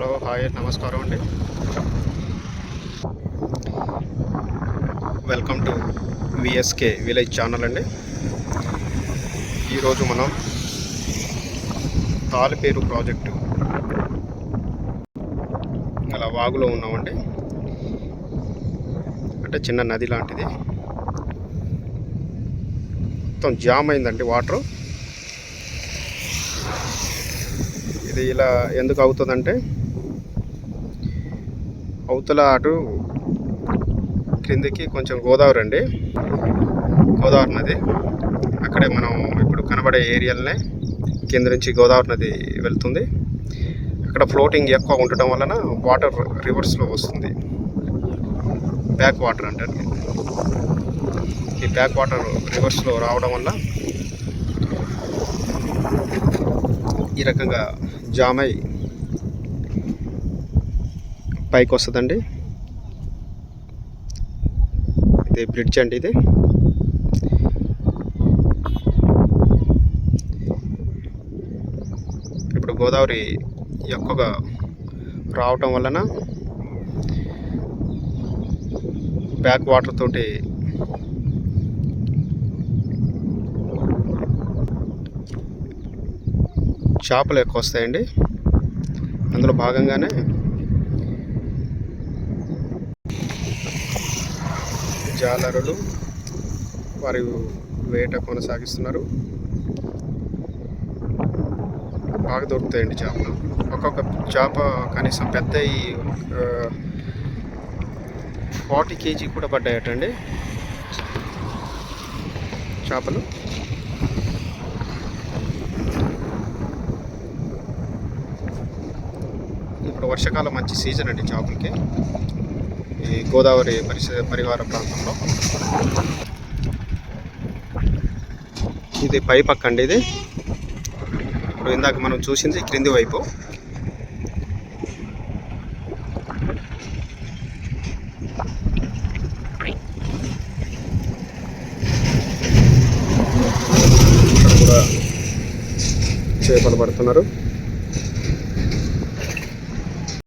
Hello hi నమస్కారం అండి. Welcome to VSK village channel అండి. ఈరోజు మనం తాలిపేరు ప్రాజెక్టు అలా వాగులో ఉన్నామండి. అంటే చిన్న నది లాంటిది. మొత్తం జామ్ అయిందండి వాటర్ ఇది ఇలా ఎందుకు అవుతుందంటే అవతల అటు క్రిందికి కొంచెం గోదావరి అండి గోదావరి నది. అక్కడే మనం ఇప్పుడు కనబడే ఏరియాలనే కింద నుంచి గోదావరి నది వెళ్తుంది. అక్కడ ఫ్లోటింగ్ ఎక్కువ ఉండటం వలన వాటర్ రివర్స్లో వస్తుంది. బ్యాక్ వాటర్ అంటారు ఈ బ్యాక్ వాటర్ రివర్స్లో రావడం వల్ల ఈ రకంగా జామ్ అయి పైకి వస్తుందండి ఇది బ్రిడ్జ్ అండి ఇది. ఇప్పుడు గోదావరి ఎక్కువగా రావటం వలన బ్యాక్ వాటర్ తోటి చేపలు ఎక్కువ వస్తాయండి. అందులో భాగంగానే జాలరులు వారి వేట కొనసాగిస్తున్నారు. బాగా దొరుకుతాయండి చేపలు. ఒక్కొక్క చేప కనీసం పెద్ద ఫార్టీ కేజీ కూడా పడ్డాయటండి చేపలు. ఇప్పుడు వర్షాకాలం మంచి సీజన్ అండి చేపలకి. గోదావరి పరిస పరివార ప్రాంతంలో. ఇది పై పక్క అండి ఇది. ఇప్పుడు ఇందాక మనం చూసింది క్రింది వైపు. కూడా చేపలు పడుతున్నారు.